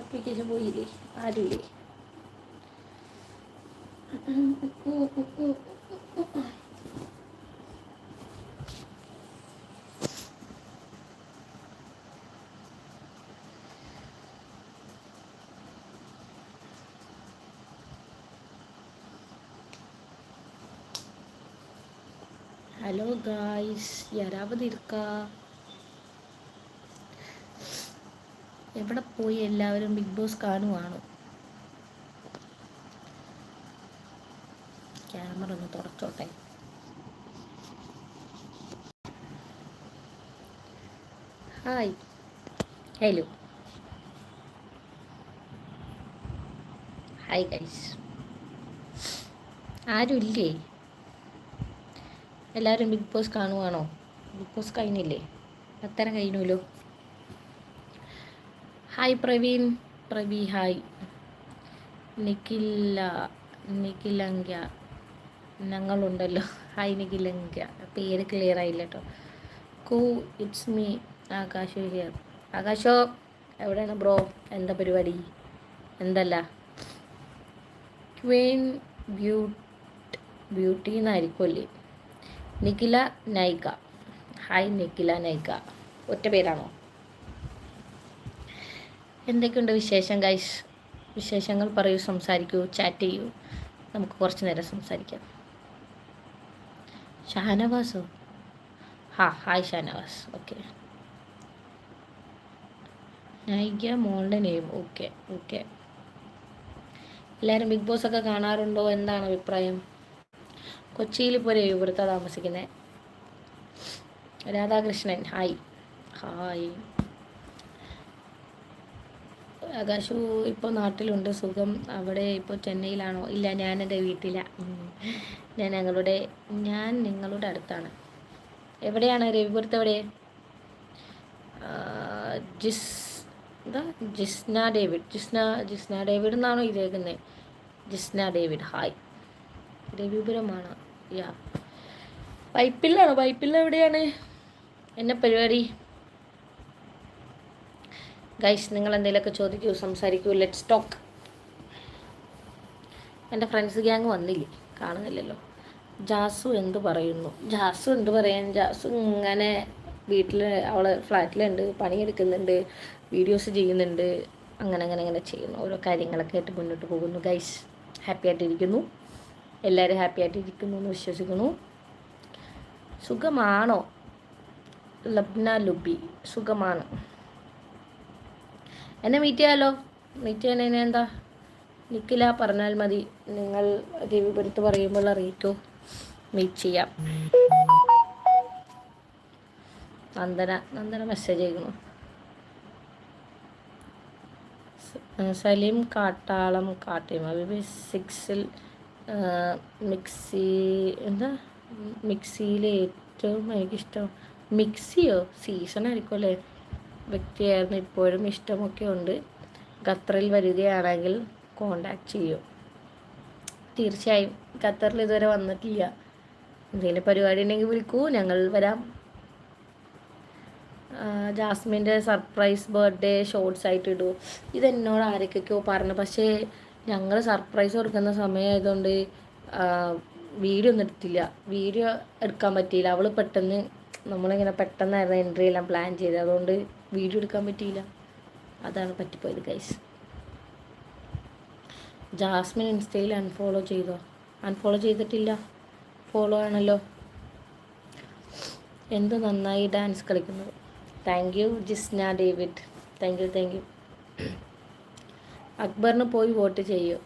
Application പോയില്ലേ ആരുമില്ലേ hello guys യാരാവത് ഇരിക്ക എവിടെ പോയി എല്ലാവരും ബിഗ് ബോസ് കാണുവാണ്. ക്യാമറ ഒന്ന് തുറച്ചോട്ടെ. ഹായ് ഹലോ ഹായ് ഗൈസ് ആരുമില്ലേ? എല്ലാവരും ബിഗ് ബോസ് കാണുവാണോ? ബിഗ് ബോസ് കഴിഞ്ഞില്ലേ? അത്തരം കഴിഞ്ഞല്ലോ ഹായ് പ്രവീൺ പ്രവി ഹായ് നിഖില നിഖിലങ്ക ഞങ്ങളുണ്ടല്ലോ. ഹായ് നിഖിലങ്ക പേര് ക്ലിയർ ആയില്ല കേട്ടോ കൂ ഇറ്റ്സ് മീ ആകാശ് ഹിയർ ആകാശോ എവിടെയാണ് ബ്രോ എന്താ പരിപാടി? എന്തല്ല? ക്വീൻ ബ്യൂട്ട് ബ്യൂട്ടി എന്നായിരിക്കുമല്ലേ നിഖില നൈക ഹായ് നിഖില നൈക ഒറ്റ പേരാണോ? എന്തൊക്കെയുണ്ട് വിശേഷം ഗൈസ് വിശേഷങ്ങൾ പറയൂ സംസാരിക്കൂ ചാറ്റ് ചെയ്യൂ. നമുക്ക് കുറച്ച് നേരം സംസാരിക്കാം. ഷാനവാസോ? ഹാ ഹായ് ഷാനവാസ്. ഓക്കെ നൈക മോളുടെ നെയിം ഓക്കെ ഓക്കെ എല്ലാവരും ബിഗ് ബോസ് ഒക്കെ കാണാറുണ്ടോ? എന്താണ് അഭിപ്രായം? കൊച്ചിയിൽ ഇപ്പോൾ ഇവിടുത്തെ താമസിക്കുന്നത് രാധാകൃഷ്ണൻ ഹായ് ഹായ് ആകാശു ഇപ്പോൾ നാട്ടിലുണ്ട്. സുഖം. അവിടെ ഇപ്പോൾ ചെന്നൈയിലാണോ? ഇല്ല ഞാൻ എന്റെ വീട്ടിലാണ്. ഞാൻ ഞങ്ങളുടെ ഞാൻ നിങ്ങളുടെ അടുത്താണ്. എവിടെയാണ്? രവിപുരത്ത് എവിടെ? ജിസ് എന്താ? ജിസ്ന ഡേവിഡ്. ജിസ്ന ജിസ്ന ഡേവിഡ് എന്നാണോ ഇതേക്കുന്നത് ജിസ്ന ഡേവിഡ്. ഹായ്. രവിപുരമാണ്. യാ. പൈപ്പിലാണോ പൈപ്പിൽ എവിടെയാണ്? എന്നെ പരിപാടി? ഗൈസ് നിങ്ങൾ എന്തെങ്കിലുമൊക്കെ ചോദിക്കൂ സംസാരിക്കൂ ലെറ്റ്സ് ടോക്ക് എന്റെ ഫ്രണ്ട്സ് ഗ്യാങ് വന്നില്ലേ? കാണുന്നില്ലല്ലോ. ജാസു എന്ത് പറയുന്നു? ജാസു എന്ത് പറയാൻ? ജാസു ഇങ്ങനെ വീട്ടിൽ അവൾ ഫ്ലാറ്റിലുണ്ട് പണിയെടുക്കുന്നുണ്ട് വീഡിയോസ് ചെയ്യുന്നുണ്ട്. അങ്ങനെ അങ്ങനെ അങ്ങനെ ചെയ്യുന്നു. ഓരോ കാര്യങ്ങളൊക്കെ ആയിട്ട് മുന്നോട്ട് പോകുന്നു. ഗൈസ് ഹാപ്പി ആയിട്ടിരിക്കുന്നു. എല്ലാവരും ഹാപ്പി ആയിട്ടിരിക്കുന്നു എന്ന് വിശ്വസിക്കുന്നു. സുഖമാണോ? ലബ്ന ലുബി സുഖമാണ്. എന്നെ മീറ്റ് ചെയ്യാലോ? മീറ്റ് ചെയ്യാൻ എന്താ? നിൽക്കില്ല പറഞ്ഞാൽ മതി. നിങ്ങൾ രവിപുരത്ത് പറയുമ്പോൾ അറിയിക്കോ. മീറ്റ് ചെയ്യാം. നന്ദന നന്ദന മെസ്സേജ് സ- സലീം കാട്ടാളം കാട്ടിമ സിക്സിൽ മിക്സി എന്താ? മിക്സിയിലെ ഏറ്റവും എനിക്കിഷ്ടം മിക്സിയോ? സീസൺ ആയിരിക്കും അല്ലേ? വ്യക്തിയായിരുന്നു ഇപ്പോഴും ഇഷ്ടമൊക്കെ ഉണ്ട്. ഖത്തറിൽ വരികയാണെങ്കിൽ കോണ്ടാക്ട് ചെയ്യും. തീർച്ചയായും ഖത്തറിൽ ഇതുവരെ വന്നിട്ടില്ല. എന്തെങ്കിലും പരിപാടി ഉണ്ടെങ്കിൽ വിളിക്കൂ. ഞങ്ങൾ വരാം. ജാസ്മിന്റെ സർപ്രൈസ് ബർത്ത്ഡേ ഷോർട്സ് ആയിട്ട് ഇടൂ. ഇതെന്നോട് ആരൊക്കെയൊക്കെയോ പറഞ്ഞു. പക്ഷേ ഞങ്ങൾ സർപ്രൈസ് കൊടുക്കുന്ന സമയമായതുകൊണ്ട് വീഡിയോ ഒന്നും എടുത്തില്ല. വീഡിയോ എടുക്കാൻ പറ്റിയില്ല. അവൾ പെട്ടെന്ന് നമ്മളിങ്ങനെ പെട്ടെന്നായിരുന്നു എൻട്രി എല്ലാം പ്ലാൻ ചെയ്തത്. അതുകൊണ്ട് വീഡിയോ എടുക്കാൻ പറ്റിയില്ല. അതാണ് പറ്റിപ്പോയത് ഗൈസ് ജാസ്മിൻ ഇൻസ്റ്റയിൽ അൺഫോളോ ചെയ്തോ? അൺഫോളോ ചെയ്തിട്ടില്ല. ഫോളോ ആണല്ലോ. എന്ത് നന്നായി ഡാൻസ് കളിക്കുന്നത്. Thank you Jisna David. Thank you thank you അക്ബറിന് പോയി വോട്ട് ചെയ്യൂ.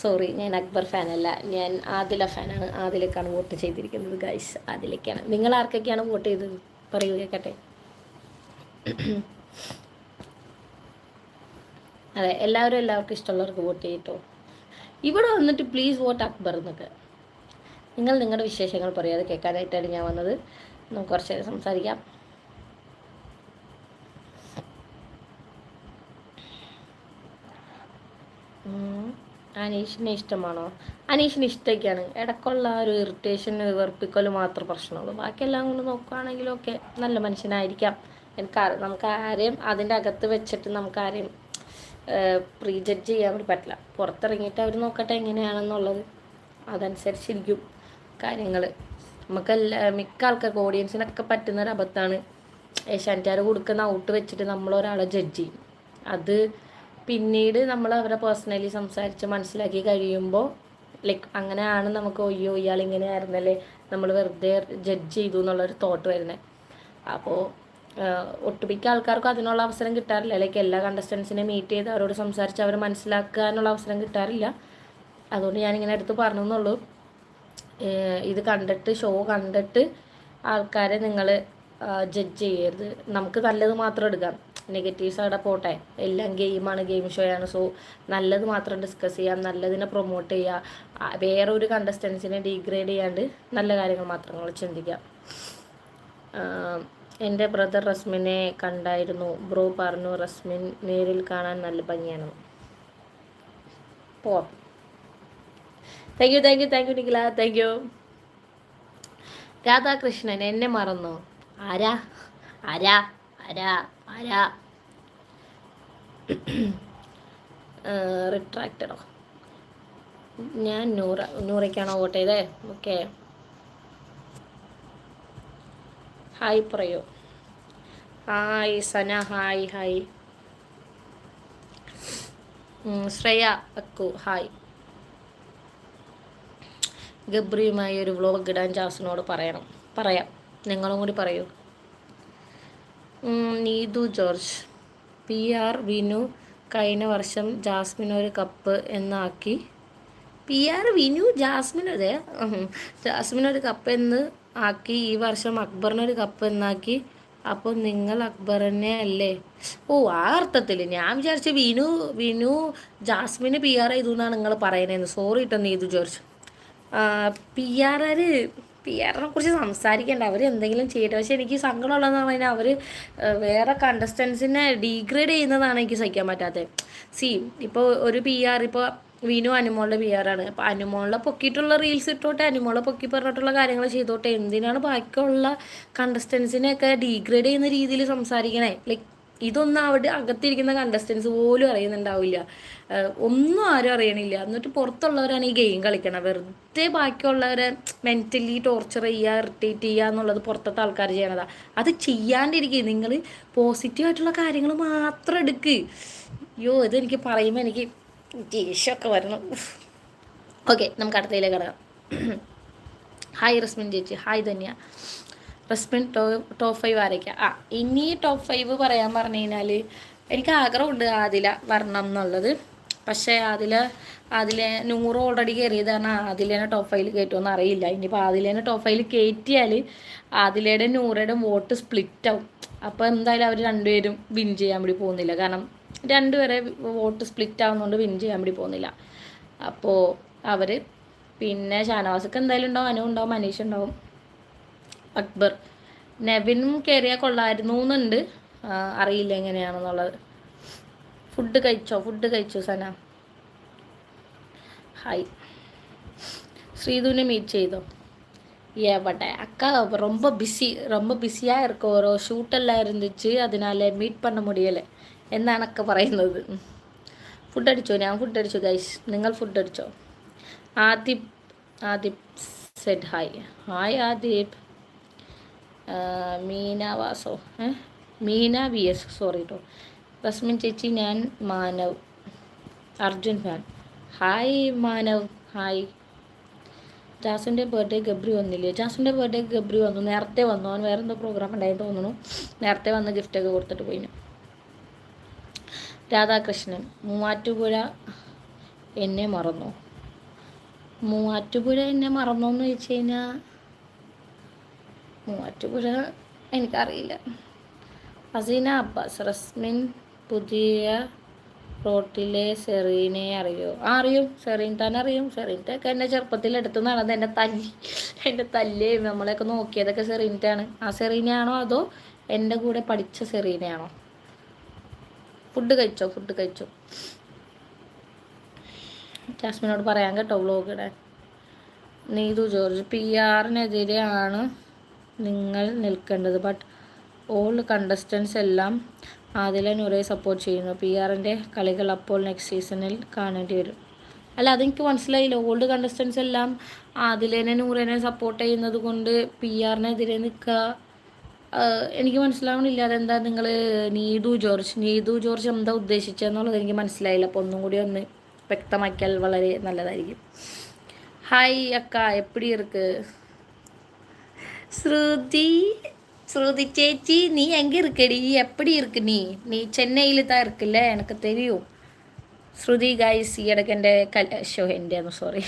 സോറി ഞാൻ അക്ബർ ഫാനല്ല. ഞാൻ ആദില ഫാനാണ്. ആദിലേക്കാണ് വോട്ട് ചെയ്തിരിക്കുന്നത് ഗൈസ് ആദിലേക്കാണ്. നിങ്ങൾ ആർക്കൊക്കെയാണ് വോട്ട് ചെയ്തത്? പറയൂ കേൾക്കട്ടെ അതെ എല്ലാവരും എല്ലാവർക്കും ഇഷ്ടമുള്ളവർക്ക് വോട്ട് ചെയ്യട്ടോ. ഇവിടെ വന്നിട്ട് പ്ലീസ് വോട്ട് അക്ബർ എന്നൊക്കെ. നിങ്ങൾ നിങ്ങളുടെ വിശേഷങ്ങൾ പറയാതെ കേൾക്കാനായിട്ടാണ് ഞാൻ വന്നത്. നമുക്ക് കുറച്ച് നേരം സംസാരിക്കാം. അനീഷിനെ ഇഷ്ടമാണോ? അനീഷിന് ഇഷ്ടമൊക്കെയാണ്. ഇടയ്ക്കുള്ള ആ ഒരു ഇറിറ്റേഷൻ വെറുപ്പിക്കൽ മാത്രം പ്രശ്നമുള്ളൂ. ബാക്കിയെല്ലാം കൊണ്ട് നോക്കുകയാണെങ്കിലും ഒക്കെ നല്ല മനുഷ്യനായിരിക്കാം. എനിക്ക് നമുക്ക് ആരെയും അതിന്റെ അകത്ത് വെച്ചിട്ട് നമുക്ക് ആരെയും പ്രീ ജഡ്ജ് ചെയ്യാൻ പറ്റില്ല. പുറത്തിറങ്ങിയിട്ട് അവർ നോക്കട്ടെ എങ്ങനെയാണെന്നുള്ളത്. അതനുസരിച്ചിരിക്കും കാര്യങ്ങൾ നമുക്ക് എല്ലാ മിക്ക ആൾക്കാർക്ക് ഓഡിയൻസിനൊക്കെ പറ്റുന്ന ഒരു അബദ്ധമാണ് ഏഷ്യാനെറ്റുകാർ കൊടുക്കുന്ന ഔട്ട് വെച്ചിട്ട് നമ്മൾ ഒരാളെ ജഡ്ജ് ചെയ്യും. അത് പിന്നീട് നമ്മൾ അവരെ പേഴ്സണലി സംസാരിച്ച് മനസ്സിലാക്കി കഴിയുമ്പോൾ ലൈക്ക് അങ്ങനെയാണ് നമുക്ക് ഒയ്യോ ഇയാൾ ഇങ്ങനെയായിരുന്നല്ലേ നമ്മൾ വെറുതെ ജഡ്ജ് ചെയ്തു എന്നുള്ളൊരു തോട്ട് വരുന്നത് അപ്പോൾ ഒട്ടുമിക്ക ആൾക്കാർക്കും അതിനുള്ള അവസരം കിട്ടാറില്ല. ലൈക്ക് എല്ലാ കണ്ടസ്റ്റൻസിനെ മീറ്റ് ചെയ്ത് അവരോട് സംസാരിച്ച് അവരെ മനസ്സിലാക്കാനുള്ള അവസരം കിട്ടാറില്ല. അതുകൊണ്ട് ഞാനിങ്ങനെ എടുത്ത് പറഞ്ഞെന്നുള്ളൂ. ഇത് കണ്ടിട്ട് ഷോ കണ്ടിട്ട് ആൾക്കാരെ നിങ്ങൾ ജഡ്ജ് ചെയ്യരുത്. നമുക്ക് നല്ലത് മാത്രം എടുക്കാം. നെഗറ്റീവ്സ് അവിടെ പോട്ടെ. എല്ലാം ഗെയിമാണ് ഗെയിം ഷോ ആണ്. സോ നല്ലത് മാത്രം ഡിസ്കസ് ചെയ്യാം. നല്ലതിനെ പ്രൊമോട്ട് ചെയ്യുക വേറെ ഒരു കണ്ടസ്റ്റൻസിനെ ഡീഗ്രേഡ് ചെയ്യാണ്ട് നല്ല കാര്യങ്ങൾ മാത്രം നിങ്ങൾ ചിന്തിക്കാം. എന്റെ ബ്രദർ റസ്മിനെ കണ്ടായിരുന്നു. ബ്രോ പറഞ്ഞു റസ്മിൻ നേരിൽ കാണാൻ നല്ല ഭംഗിയാണ്. പോ. Thank you thank you thank you Nikhila. Thank you Radhakrishnan എന്നെ മറന്നു. ആരാ? ആരാ? ആരാ? ആരാ? റിട്രാക്റ്റഡോ ഞാൻ നൂറ നൂറയ്ക്കാണോ വോട്ട് ചെയ്തേ? ഓക്കെ ഹായ് പറയോ. Hi Sana hi hi. Shreya Akku hi. ഗബ്രിയുമായി ഒരു വ്ലോഗ് ഇടാൻ ജാസിനോട് പറയണം. പറയാം. നിങ്ങളും കൂടി പറയൂ. Neethu George. P R Vinu കഴിഞ്ഞ വർഷം ജാസ്മിൻ ഒരു കപ്പ് എന്നാക്കി. പി ആർ വിനു ജാസ്മിൻ അതെ ജാസ്മിൻ ഒരു കപ്പ് എന്ന് ആക്കി ഈ വർഷം അക്ബറിനൊരു കപ്പ് എന്നാക്കി. അപ്പോൾ നിങ്ങൾ അക്ബറിനെ അല്ലേ ഓ ആ അർത്ഥത്തിൽ ഞാൻ വിചാരിച്ചു വിനു വിനു ജാസ്മിന് പി ആർ ചെയ്തു എന്നാണ് നിങ്ങൾ പറയുന്നത് സോറി കേട്ടോ Neethu George. P R R P ആറിനെ കുറിച്ച് സംസാരിക്കേണ്ട. അവർ എന്തെങ്കിലും ചെയ്യട്ടെ. പക്ഷെ എനിക്ക് സങ്കടമുള്ളതെന്ന് പറഞ്ഞാൽ അവർ വേറെ കണ്ടസ്റ്റൻസിനെ ഡീഗ്രേഡ് ചെയ്യുന്നതാണ് എനിക്ക് സഹിക്കാൻ പറ്റാത്തത് സി ഇപ്പോൾ ഒരു പി ആർ ഇപ്പോൾ വിനു അനുമോളുടെ പി ആറാണ് അപ്പോൾ അനുമോളെ പൊക്കിയിട്ടുള്ള റീൽസ് ഇട്ടോട്ടെ അനുമോളെ പൊക്കി പറഞ്ഞിട്ടുള്ള കാര്യങ്ങൾ ചെയ്തോട്ടെ എന്തിനാണ് ബാക്കിയുള്ള കണ്ടസ്റ്റൻസിനെയൊക്കെ ഡീഗ്രേഡ് ചെയ്യുന്ന രീതിയിൽ സംസാരിക്കണേ? ലൈക്ക് ഇതൊന്നും അവിടെ അകത്തിരിക്കുന്ന കണ്ടസ്റ്റൻസ് പോലും അറിയുന്നുണ്ടാവില്ല. ഒന്നും ആരും അറിയണില്ല. എന്നിട്ട് പുറത്തുള്ളവരാണ് ഈ ഗെയിം കളിക്കണം വെറുതെ ബാക്കിയുള്ളവരെ മെന്റലി ടോർച്ചർ ചെയ്യുക ഇറിറ്റേറ്റ് ചെയ്യുക എന്നുള്ളത് പുറത്തത്തെ ആൾക്കാർ ചെയ്യണതാ. അത് ചെയ്യാണ്ടിരിക്കുക നിങ്ങൾ പോസിറ്റീവായിട്ടുള്ള കാര്യങ്ങൾ മാത്രം എടുക്ക്. അയ്യോ ഇതെനിക്ക് പറയുമ്പോൾ എനിക്ക് ദേഷ്യമൊക്കെ വരണം. ഓക്കെ നമുക്ക് അടുത്തതിലേക്ക് കിടക്കാം. ഹായ് റസ്മിൻ ചേച്ചി. Hi Dhanya. Rasmin to top five ആരൊക്കെയാ? ആ ഇനി ടോപ്പ് ഫൈവ് പറയാൻ പറഞ്ഞു കഴിഞ്ഞാൽ എനിക്ക് ആഗ്രഹമുണ്ട് ആദില വരണം എന്നുള്ളത്. പക്ഷേ അതിൽ അതിലെ നൂറ് ഓൾറെഡി കയറിയത് കാരണം ആദിലേനെ ടോപ്പ് ഫൈവിൽ കയറ്റുമെന്ന് അറിയില്ല. ഇനിയിപ്പോൾ ആദിലേനെ ടോപ്പ് ഫൈവിൽ കയറ്റിയാൽ ആദിലയുടെ നൂറയുടെ വോട്ട് സ്പ്ലിറ്റ് ആവും. അപ്പോൾ എന്തായാലും അവർ രണ്ടുപേരും വിൻ ചെയ്യാൻ വേണ്ടി പോകുന്നില്ല. കാരണം രണ്ടുപേരെ വോട്ട് സ്പ്ലിറ്റ് ആവുന്നതുകൊണ്ട് വിൻ ചെയ്യാൻ വേണ്ടി പോകുന്നില്ല അപ്പോൾ അവർ പിന്നെ ഷാനവാസക്ക് എന്തായാലും ഉണ്ടാവും അനു ഉണ്ടാവും മനീഷ് ഉണ്ടാവും അക്ബർ നെവിനും കയറിയാൽ കൊള്ളായിരുന്നു എന്നുണ്ട് അറിയില്ല എങ്ങനെയാണെന്നുള്ളത് ഫുഡ് കഴിച്ചോ ഫുഡ് കഴിച്ചോ സന ഹായ് ശ്രീധുവിനെ മീറ്റ് ചെയ്തോ எவட்ட அக்கா ரொம்ப பிஸி ரொம்ப பிஸியாக இருக்க ஒரு ஷூட்டெல்லாம் இருந்துச்சு அதனால மீட் பண்ண முடியலை എന്നാണ് ഒക്കെ പറയുന്നത്. ഫുഡ് അടിച്ചോ? ഞാൻ ഫുഡ് അടിച്ചു ഗൈസ് നിങ്ങൾ ഫുഡ് അടിച്ചോ? Adhip Adhip said hi hi Adhip. Meena വാസോ? Meena V S. Sorry കേട്ടോ റസ്മിൻ ചേച്ചി ഞാൻ Manav. Arjun fan hi Manav. Hi ജാസുന്റെ birthday Gabri വന്നില്ലേ? ജാസുന്റെ ബർത്ത്ഡേ ഗബ്രി വന്നു. നേരത്തെ വന്നു. അവൻ വേറെ എന്തോ പ്രോഗ്രാം ഉണ്ടായി തോന്നുന്നു. നേരത്തെ വന്ന് ഗിഫ്റ്റൊക്കെ കൊടുത്തിട്ട് പോയിന്. രാധാകൃഷ്ണൻ മൂവാറ്റുപുഴ എന്നെ മറന്നു. മൂവാറ്റുപുഴ എന്നെ മറന്നു എന്ന് ചോദിച്ചു കഴിഞ്ഞാൽ മൂവാറ്റുപുഴ എനിക്കറിയില്ല. അസീന അബ്ബാസ് റസ്മിൻ പുതിയ റോട്ടിലെ സെറീനെ അറിയോ? ആ അറിയും സെറീൻ തന്നെ അറിയും. സെറീന്റൊക്കെ എന്റെ ചെറുപ്പത്തിൽ എടുത്തു നടന്നത് എന്റെ തല്ലി എന്റെ തല്ലേ നമ്മളെയൊക്കെ നോക്കിയതൊക്കെ സെറീന്റാണ് ആ സെറീനയാണോ അതോ എന്റെ കൂടെ പഠിച്ച സെറീനയാണോ? ഫുഡ് കഴിച്ചോ ഫുഡ് കഴിച്ചോ? ജാസ്മിനോട് പറയാൻ കേട്ടോ വ്ലോഗ് ഇടാൻ നീതു ജോർജ് പി ആറിനെതിരെയാണ് നിങ്ങൾ നിൽക്കേണ്ടത്. ബട്ട് ഓൾ കണ്ടസ്റ്റൻസ് എല്ലാം ആദില നൂറെ സപ്പോർട്ട് ചെയ്യുന്നു. പി ആറിന്റെ കളികൾ അപ്പോൾ നെക്സ്റ്റ് സീസണിൽ കാണേണ്ടി വരും. അല്ല അതെനിക്ക് മനസ്സിലായില്ല. ഓൾഡ് കണ്ടസ്റ്റൻസ് എല്ലാം ആദിലേനെ നൂറേനെ സപ്പോർട്ട് ചെയ്യുന്നത് കൊണ്ട് പി ആറിനെതിരെ നിൽക്കുക എനിക്ക് മനസ്സിലാവണില്ല അതെന്താ നിങ്ങൾ നീതു ജോർജ് നീതു ജോർജ് എന്താ ഉദ്ദേശിച്ചെന്നുള്ളത് എനിക്ക് മനസ്സിലായില്ല. അപ്പോൾ ഒന്നും കൂടി ഒന്ന് വ്യക്തമാക്കിയാൽ വളരെ നല്ലതായിരിക്കും. ഹായ് അക്ക എപ്പിടി ഇருக்கு ശ്രുതി ശ്രുതി ചേച്ചി നീ എങ്ക இருக்கடி எப்படி இருக்கு നീ? നീ ചെന്നൈയിൽ താ ഇരിക്കില്ല? എനിക്ക് തരൂ ശ്രുതി ഗായ്സ് ഈ ഇടയ്ക്ക് എന്റെ കൽ ഷോ എന്റെ സോറി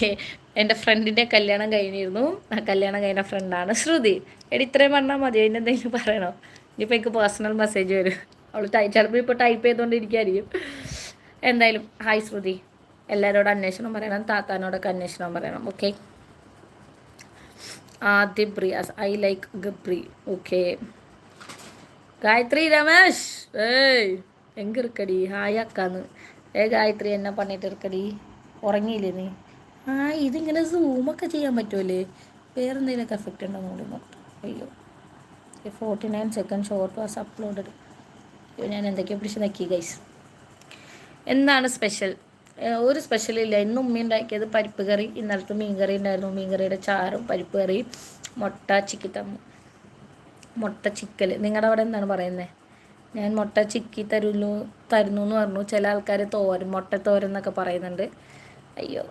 എന്റെ ഫ്രണ്ടിന്റെ കല്യാണം കഴിഞ്ഞിരുന്നു. ആ കല്യാണം കഴിഞ്ഞ ഫ്രണ്ടാണ് ശ്രുതി. എടി ഇത്രയും പറഞ്ഞാൽ മതി. എന്തെങ്കിലും പറയണോ? ഇനിയിപ്പോൾ എനിക്ക് പേഴ്സണൽ മെസ്സേജ് വരും. അവൾ ടൈ ചിലപ്പോൾ ഇപ്പോൾ ടൈപ്പ് ചെയ്തുകൊണ്ടിരിക്കുകയായിരിക്കും എന്തായാലും ഹായ് ശ്രുതി. എല്ലാവരോടും അന്വേഷണം പറയണം താത്താനോടൊക്കെ അന്വേഷണം പറയണം okay Adhya Priyas. I like Gabri okay Gayathri Ramesh. ഏയ് എങ്ക ഇരിക്കടി ഹായ് അക്കാന്ന്. ഏ ഗായത്രി എന്നെ പണിയിട്ട് ഇരിക്കടി? ഉറങ്ങിയില്ലേ നീ? ആ ഇതിങ്ങനെ സൂമൊക്കെ ചെയ്യാൻ പറ്റുമല്ലേ വേറെന്തെങ്കിലുമൊക്കെ എഫക്റ്റ് ഉണ്ടോ നോക്കി നോക്കാം അയ്യോ. Forty nine second short was uploaded അയ്യോ ഞാൻ എന്തൊക്കെയോ പിടിച്ച് നക്കി ഗൈസ് എന്താണ് സ്പെഷ്യൽ ഒരു സ്പെഷ്യലില്ല ഇന്ന് ഉമ്മ ഉണ്ടാക്കിയത് പരിപ്പ് കറി. ഇന്നലത്തെ മീൻ കറി ഉണ്ടായിരുന്നു. മീൻ കറിയുടെ ചാറും പരിപ്പ് കറി മുട്ട ചിക്കി തന്നു മുട്ട ചിക്കൽ നിങ്ങളുടെ അവിടെ എന്താണ് പറയുന്നത് ഞാൻ മുട്ട ചിക്കി തരുന്നു തരുന്നു എന്ന് പറഞ്ഞു. ചില ആൾക്കാർ തോരൻ മുട്ട തോരൻ എന്നൊക്കെ പറയുന്നുണ്ട്. അയ്യോ.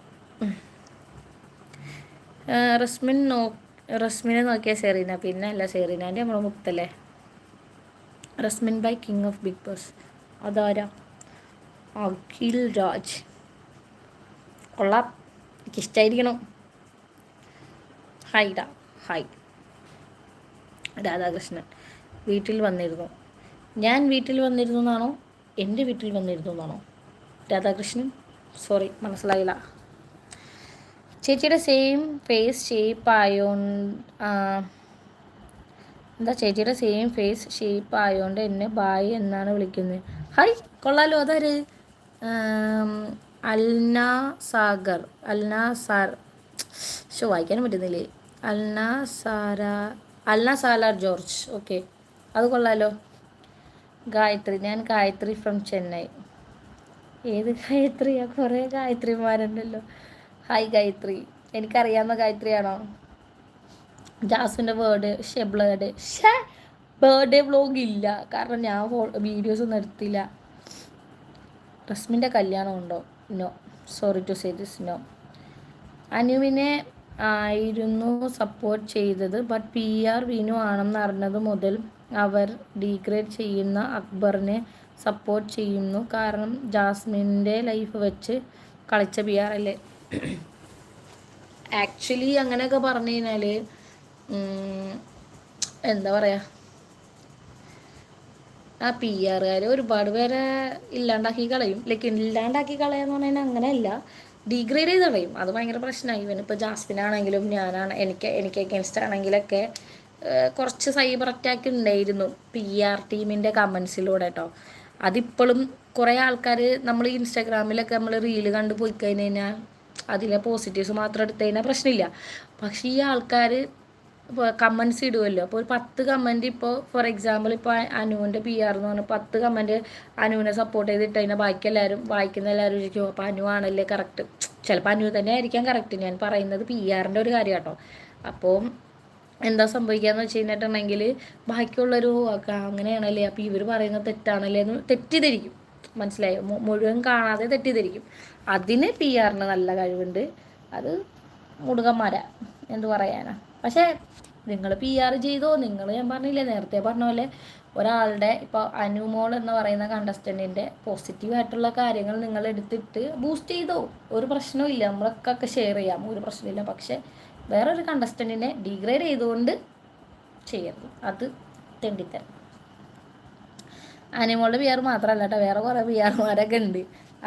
റസ്മിൻ നോ റസ്മിനെ നോക്കിയ സെറീന. പിന്നെ അല്ല സെറീനാന്റെ നമ്മൾ മുക്തല്ലേ Rasmin bye king of Bigg Boss അതാരാ? അഖിൽ രാജ്. കൊള്ളാം. എനിക്കിഷ്ടമായിരിക്കണം ഹായ്ഡാ ഹായ് രാധാകൃഷ്ണൻ. വീട്ടിൽ വന്നിരുന്നു. ഞാൻ വീട്ടിൽ വന്നിരുന്നു എന്നാണോ? എന്റെ വീട്ടിൽ വന്നിരുന്നു എന്നാണോ? രാധാകൃഷ്ണൻ? സോറി മനസ്സിലായില്ല. ചേച്ചിയുടെ സെയിം ഫേസ് ഷേപ്പ് ആയോണ്ട് എന്താ ചേച്ചിയുടെ സെയിം ഫേസ് ഷേപ്പ് ആയതുകൊണ്ട് എന്നെ ബായ് എന്നാണ് വിളിക്കുന്നത് ഹായ് കൊള്ളാലോ അതാര്? അൽന സാഗർ. അൽന സാർ ഷോ വായിക്കാനും പറ്റുന്നില്ലേ? അൽന സാര അൽന സാലാർ ജോർജ്. ഓക്കെ അത് കൊള്ളാലോ. ഗായത്രി ഞാൻ ഗായത്രി ഫ്രം ചെന്നൈ ഏത് ഗായത്രിയാ? കുറേ ഗായത്രിമാരുണ്ടല്ലോ. ഹായ് ഗായത്രി. എനിക്കറിയാവുന്ന ഗായത്രിയാണോ? ജാസ്മിന്റെ വേർഡ് ഷെ ബ്ലേഡ് ഷേ ബേർഡേ വ്ലോഗ് ഇല്ല. കാരണം ഞാൻ വീഡിയോസ് ഒന്നും എടുത്തില്ല. റസ്മിന്റെ കല്യാണം ഉണ്ടോ? No sorry to say this no അനുവിനെ ആയിരുന്നു സപ്പോർട്ട് ചെയ്തത് ബട്ട് പി ആർ വിനു ആണെന്ന് അറിഞ്ഞത് മുതൽ അവർ ഡീഗ്രേഡ് ചെയ്യുന്ന അക്ബറിനെ സപ്പോർട്ട് ചെയ്യുന്നു. കാരണം ജാസ്മിന്റെ ലൈഫ് വെച്ച് കളിച്ച പി ആർ അല്ലേ? ആക്ച്വലി അങ്ങനെയൊക്കെ പറഞ്ഞു കഴിഞ്ഞാൽ എന്താ പറയാ? ആ പി ആറുകാർ ഒരുപാട് പേരെ ഇല്ലാണ്ടാക്കി കളയും. ലൈക്ക് ഇല്ലാണ്ടാക്കി കളയാന്ന് പറഞ്ഞാൽ അങ്ങനെയല്ല. ഡീഗ്രേഡ് ചെയ്ത് കളയും. അത് ഭയങ്കര പ്രശ്നമായി. ഇവനിപ്പോൾ ജാസ്മിനാണെങ്കിലും ഞാനാണ് എനിക്ക് എനിക്ക് അഗേൻസ്റ്റ് ആണെങ്കിലൊക്കെ കുറച്ച് സൈബർ അറ്റാക്ക് ഉണ്ടായിരുന്നു പി ആർ ടീമിന്റെ കമൻസിലൂടെ കേട്ടോ അതിപ്പോഴും കുറേ ആൾക്കാർ നമ്മൾ ഇൻസ്റ്റാഗ്രാമിലൊക്കെ നമ്മൾ റീൽ കണ്ടു പോയി കഴിഞ്ഞ് കഴിഞ്ഞാൽ അതിലെ പോസിറ്റീവ്സ് മാത്രം എടുത്തു കഴിഞ്ഞാൽ പ്രശ്നമില്ല. പക്ഷേ ഈ ആൾക്കാർ കമൻസ് ഇടുമല്ലോ അപ്പോൾ ഒരു പത്ത് കമന്റ് ഇപ്പോൾ ഫോർ എക്സാമ്പിൾ ഇപ്പോൾ അനുവിന്റെ പി ആർ എന്ന് പറഞ്ഞാൽ പത്ത് കമന്റ് അനുവിനെ സപ്പോർട്ട് ചെയ്തിട്ട് കഴിഞ്ഞാൽ ബാക്കി എല്ലാവരും വായിക്കുന്ന എല്ലാവരും ചോദിക്കും അപ്പോൾ അനു ആണല്ലേ കറക്റ്റ് ചിലപ്പോൾ അനു തന്നെ ആയിരിക്കാം കറക്റ്റ് ഞാൻ പറയുന്നത് പി ആറിന്റെ ഒരു കാര്യം കേട്ടോ അപ്പോൾ എന്താ സംഭവിക്കാന്ന് വെച്ച് കഴിഞ്ഞിട്ടുണ്ടെങ്കിൽ ബാക്കിയുള്ളൊരു അങ്ങനെയാണല്ലേ? അപ്പോൾ ഇവർ പറയുന്നത് തെറ്റാണല്ലേ? എന്ന് തെറ്റിദ്ധരിക്കും. മനസ്സിലായോ? മുഴുവൻ കാണാതെ തെറ്റിദ്ധരിക്കും. അതിന് പി ആറിന് നല്ല കഴിവുണ്ട്. അത് മുടുകന്മാര എന്ത് പറയാനാ. പക്ഷേ നിങ്ങൾ പി ആർ ചെയ്തോ നിങ്ങൾ ഞാൻ പറഞ്ഞില്ലേ നേരത്തെ പറഞ്ഞ പോലെ ഒരാളുടെ ഇപ്പോൾ അനുമോൾ എന്ന് പറയുന്ന കണ്ടസ്റ്റന്റിന്റെ പോസിറ്റീവ് ആയിട്ടുള്ള കാര്യങ്ങൾ നിങ്ങൾ എടുത്തിട്ട് ബൂസ്റ്റ് ചെയ്തോ? ഒരു പ്രശ്നവും നമ്മളൊക്കെ ഷെയർ ചെയ്യാം. ഒരു പ്രശ്നമില്ല പക്ഷേ വേറൊരു കണ്ടസ്റ്റന്റിനെ ഡിഗ്രേഡ് ചെയ്തുകൊണ്ട് ചെയ്യരുത്. അത് തെണ്ടിത്തരം. അനിമോളുടെ പിയർ മാത്രമല്ല കേട്ടോ വേറെ കുറേ പിയാർമാരൊക്കെ ഉണ്ട്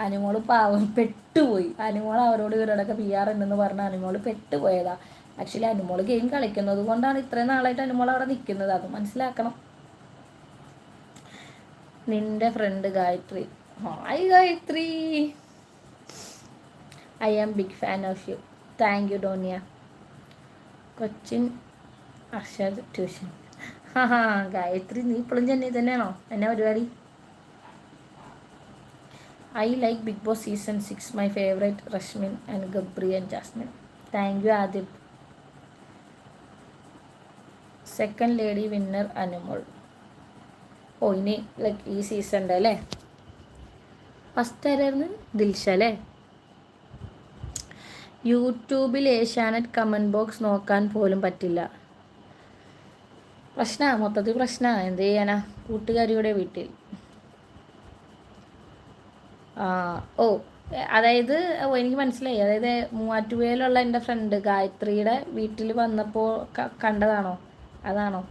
അനിമോൾ പാവം പെട്ടുപോയി. അനിമോൾ അവരോട് ഇവരോടൊക്കെ പിയാർ ഉണ്ടെന്ന് പറഞ്ഞ അനിമോൾ പെട്ടുപോയതാ. ആക്ച്വലി അനിമോൾ ഗെയിം കളിക്കുന്നത് കൊണ്ടാണ് ഇത്രയും നാളായിട്ട് അനിമോൾ അവിടെ നിൽക്കുന്നത് അത് മനസ്സിലാക്കണം. നിന്റെ friend Gayathri. Hi Gayathri. I am big fan of you thank you Donia Cochin Arshad tuition Gayathri നീ ഇപ്പോഴും ചെന്നൈ തന്നെയാണോ? എന്നാ പരിപാടി? I like Bigg Boss season six my favourite Rashmin and Gabri and Jasmine thank you Adhib second lady winner Anumol ഓ ഇനി like ഈ സീസണിന്റെ അല്ലേ? First ആരായിരുന്നു? ദിൽഷ അല്ലേ? യൂട്യൂബിൽ ഏഷ്യാനെറ്റ് കമന്റ് ബോക്സ് നോക്കാൻ പോലും പറ്റില്ല. പ്രശ്നമാണ് മൊത്തത്തിൽ പ്രശ്നമാണ് എന്ത് ചെയ്യാനാ? കൂട്ടുകാരിയുടെ വീട്ടിൽ. ഓ അതായത് ഓ എനിക്ക് മനസ്സിലായി. അതായത് മൂവാറ്റുപുഴയിലുള്ള എന്റെ ഫ്രണ്ട് ഗായത്രിയുടെ വീട്ടിൽ വന്നപ്പോൾ കണ്ടതാണോ? അതാണോ?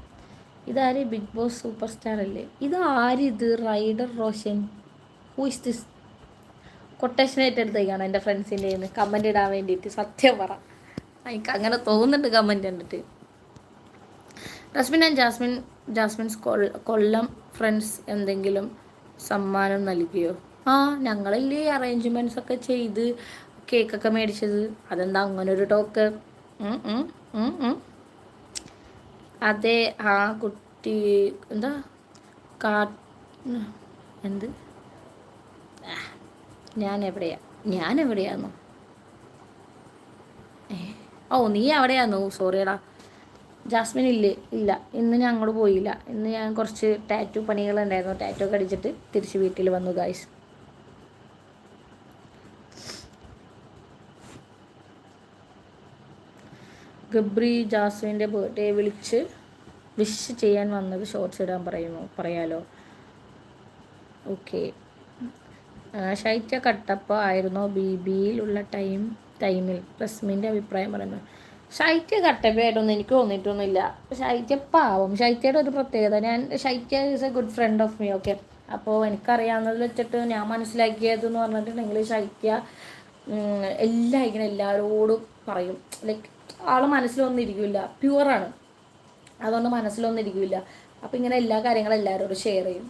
ഇതാര്? ബിഗ് ബോസ് സൂപ്പർ സ്റ്റാർ അല്ലേ ഇത്? ആരിത് rider Roshan? Who is this quotation ഏറ്റെടുത്തേക്കാണ് എന്റെ ഫ്രണ്ട്സിന്റെ കമന്റ് ഇടാൻ വേണ്ടിയിട്ട്. സത്യം പറ. എനിക്ക് അങ്ങനെ തോന്നുന്നുണ്ട് കമന്റ് കണ്ടിട്ട്. Resmin and Jasmine Jasmine's Kollam friends എന്തെങ്കിലും സമ്മാനം നൽകിയോ? ആ ഞങ്ങളല്ലേ അറേഞ്ച്മെന്റ്സ് ഒക്കെ ചെയ്ത് കേക്കൊക്കെ മേടിച്ചത്. അതെന്താ അങ്ങനെ ഒരു ടോക്ക് അതെ ആ കുട്ടി എന്താ? കാ എന്ത്? ഞാൻ എവിടെയാ ഞാൻ എവിടെയാന്നോ ഓ നീ അവിടെയാന്നോ? സോറിയടാ ജാസ്മിൻ ഇല്ലേ? ഇല്ല. ഇന്ന് ഞാൻ അങ്ങോട്ട് പോയില്ല. ഇന്ന് ഞാൻ കുറച്ച് ടാറ്റു പണികളുണ്ടായിരുന്നു. ടാറ്റു ഒക്കെ അടിച്ചിട്ട് തിരിച്ച് വീട്ടിൽ വന്നു ഗായ്സ് ഗബ്രി ജാസ്മിന്റെ ബർത്ത്ഡേ വിളിച്ച് വിഷ് ചെയ്യാൻ വന്നത് ഷോർട്സ് ഇടാൻ പറയുമോ പറയാലോ? ഓക്കെ ശൈത്യ കട്ടപ്പ ആയിരുന്നോ ബി ബിയിലുള്ള ടൈം ടൈമിൽ റസ്മിന്റെ അഭിപ്രായം പറയുന്നത് ശൈത്യ കട്ടപ്പയായിട്ടൊന്നും എനിക്ക് തോന്നിയിട്ടൊന്നുമില്ല. ശൈത്യ പാവം. ശൈത്യയുടെ ഒരു പ്രത്യേകത ഞാൻ Shaithya is a good friend of me okay അപ്പോൾ എനിക്കറിയാവുന്നത് വെച്ചിട്ട് ഞാൻ മനസ്സിലാക്കിയത് എന്ന് പറഞ്ഞിട്ടുണ്ടെങ്കിൽ ശൈത്യ എല്ലാം ഇങ്ങനെ എല്ലാവരോടും പറയും. ലൈക്ക് ആൾ മനസ്സിലൊന്നും ഇരിക്കില്ല പ്യുവറാണ് അതുകൊണ്ട് മനസ്സിലൊന്നും ഇരിക്കില്ല അപ്പോൾ ഇങ്ങനെ എല്ലാ കാര്യങ്ങളും എല്ലാവരോടും ഷെയർ ചെയ്യും.